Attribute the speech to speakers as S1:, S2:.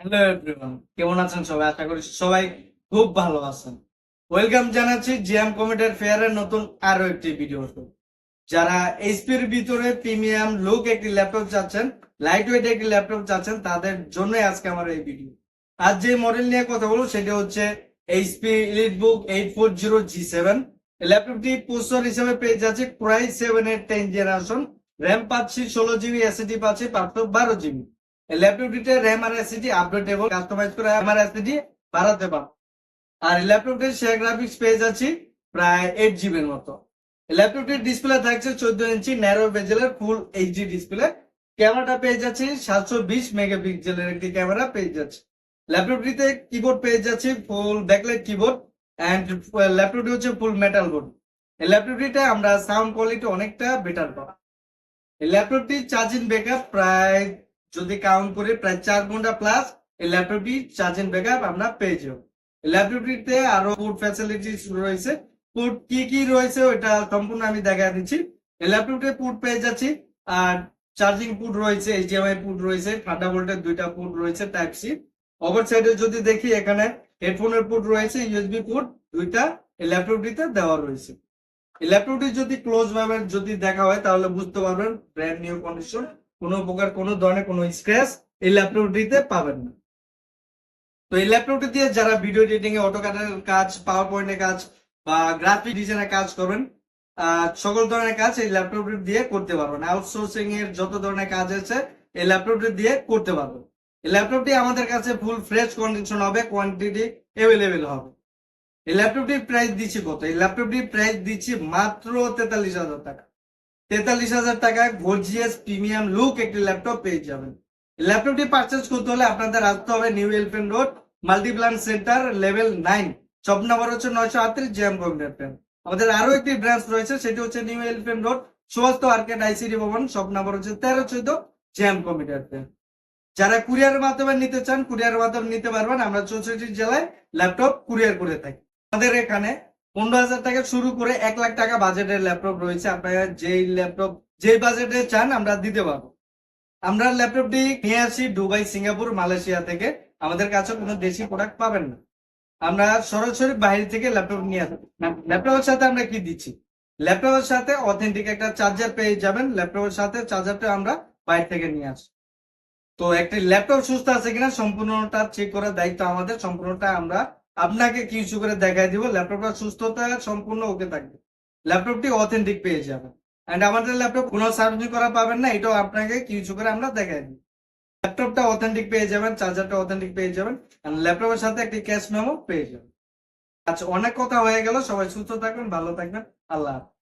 S1: Hello everyone, কেমন আছেন সবাই? আশা করি সবাই খুব ভালো আছেন। ওয়েলকাম জানাচ্ছি জিএম কমিটির ফেয়ারের নতুন আরও একটি ভিডিও যারা এইচপির ভিতরে প্রিমিয়াম লুক একটি ল্যাপটপ চাচ্ছেন লাইট ওয়েট একটি ল্যাপটপ চাচ্ছেন, তাদের জন্য আজকে আমার এই ভিডিও। আজ যে মডেল নিয়ে কথা বলব, সেটি হচ্ছে HP Elite Book eight four zero G seven ল্যাপটপটি প্রসেসর হিসেবে পেয়ে যাচ্ছে প্রায় সেভেন এর টেন জেনারেশন র্যাম পাচ্ছি, ষোলো জিবি এসএসডি পাচ্ছি, পাঁচশো বারো জিবি ল্যাপটপটিতে র্যাম আর এসএসডি আপডেটেবল কাস্টমাইজ করে র্যাম এসএসডি বাড়াতে পারো। আর ল্যাপটপটির শেয়ার গ্রাফিক্স পেয়ে যাচ্ছি প্রায় এইট জিবির মতো। ল্যাপটপটির ডিসপ্লে থাকছে চোদ্দ ইঞ্চি ন্যারো বেজেলের ফুল এইচডি ডিসপ্লে ক্যামেরাটা পেয়ে যাচ্ছি সাতশো বিশ মেগাপিক্সেলের একটি ক্যামেরা পেয়ে যাচ্ছে। ল্যাপটপটিতে কিবোর্ড পেয়ে যাচ্ছি ফুল ব্যাকলাইট কিবোর্ড অ্যান্ড ল্যাপটপটি হচ্ছে ফুল মেটাল বোর্ড এই ল্যাপটপটিতে আমরা সাউন্ড কোয়ালিটি অনেকটা বেটার পাবো। এই ল্যাপটপটি চার্জিং ব্যাকআপ প্রায় যদি কাউন্ট করি প্রায় চার ঘণ্টা প্লাস এই ল্যাপটপটি চার্জিং ব্যাকআপ আমরা পেয়ে যাব। ল্যাপটপটিতে আরও ফুড ফ্যাসিলিটি রয়েছে। ফুড কি কি রয়েছে ওটা সম্পূর্ণ আমি দেখা দিচ্ছি। এই ল্যাপটপটিতে ফুড পেয়ে যাচ্ছি। আর চার্জিং পুট রয়েছে এইচডিএমআই পুট রয়েছে ঠান্ডা ভোল্টের দুইটা পুট রয়েছে টাইপ সি ওভার সাইডে যদি দেখি এখানে হেডফোনের পুট রয়েছে ইউএসবি পুট দুইটা এই ল্যাপটপটিতে দেওয়া রয়েছে। এই ল্যাপটপটি যদি ক্লোজ ভাবে যদি দেখা হয় তাহলে বুঝতে পারবেন ব্র্যান্ড নিউ কন্ডিশন কোনো প্রকার কোনো ধরনের কোনো স্ক্র্যাচ এই ল্যাপটপটিতে পাবেন না। তো এই ল্যাপটপটি দিয়ে যারা ভিডিও এডিটিং এ অটোকাটের কাজ পাওয়ার পয়েন্টের কাজ বা গ্রাফিক ডিজাইনের কাজ করবেন সকল ধরনের কাজ এই ল্যাপটপটি দিয়ে করতে পারবেন। আউটসোর্সিং এর যত ধরনের কাজ আছে, এই ল্যাপটপটি দিয়ে করতে পারবেন। এই ল্যাপটপটি আমাদের কাছে ফুল ফ্রেশ কন্ডিশন হবে কোয়ান্টিটি অ্যাভেলেবেল হবে। এই ল্যাপটপটির প্রাইস দিচ্ছি কত? এই ল্যাপটপটির প্রাইস দিচ্ছি মাত্র তেতাল্লিশ হাজার টাকা। তেতাল্লিশ হাজার টাকায় গর্জিয়াস প্রিমিয়াম লুক একটি ল্যাপটপ পেয়ে যাবেন। ল্যাপটপটি পারচেজ করতে হলে আপনাদের আসতে হবে New Elephant Road Multiplan Centre level nine shop number হচ্ছে নয়শো আটত্রিশ জ্যাম কম্পিউটার আমাদের আরও একটি ব্রাঞ্চ রয়েছে, সেটি হচ্ছে New Elephant Road Subastu Arcade ICD ভবন শপ নাম্বার হচ্ছে তেরো চোদ্দ জ্যাম কম্পিউটার যারা কুরিয়ারের মাধ্যমে নিতে চান কুরিয়ারের মাধ্যমে নিতে পারবেন, আমরা চৌষট্টি জেলায় ল্যাপটপ কুরিয়ার করে থাকি। আমাদের এখানে পনেরো হাজার টাকা শুরু করে এক লাখ টাকা বাজেটের ল্যাপটপ রয়েছে। আপনারা যেই ল্যাপটপ যেই বাজেটে চান, আমরা দিতে পারব। আমরা ল্যাপটপটি নিয়ে আসি দুবাই, সিঙ্গাপুর, মালয়েশিয়া থেকে। আমাদের কাছে কোনো দেশি প্রোডাক্ট পাবেন না। আমরা সরাসরি বাইরে থেকে ল্যাপটপ নিয়ে আসি ল্যাপটপের সাথে আমরা কি দিচ্ছি? ল্যাপটপের সাথে অথেন্টিক একটা চার্জার পেয়ে যাবেন। ল্যাপটপের সাথে চার্জারটা আমরা বাইরে থেকে নিয়ে আসি তো একটি ল্যাপটপ সুস্থ আছে কিনা, সম্পূর্ণটা চেক করার দায়িত্ব আমাদের। সম্পূর্ণটা আমরা আপনাকে কি ইস্যু করে দেখায় দিব? ল্যাপটপটা সুস্থতা সম্পূর্ণ ওকে থাকবে। ল্যাপটপটি অথেন্টিক পেয়ে যাবেন। অ্যান্ড আমাদের ল্যাপটপ কোনো সার্ভিস করা পাবেন না, এটাও আপনাকে কি ইস্যু করে আমরা দেখাই দিই ল্যাপটপটা অথেন্টিক পেয়ে যাবেন চার্জারটা অথেন্টিক পেয়ে যাবেন অ্যান্ড ল্যাপটপের সাথে একটি ক্যাশ মেমো পেয়ে যাবেন। আচ্ছা অনেক কথা হয়ে গেল, সবাই সুস্থ থাকবেন ভালো থাকবেন, আল্লাহ।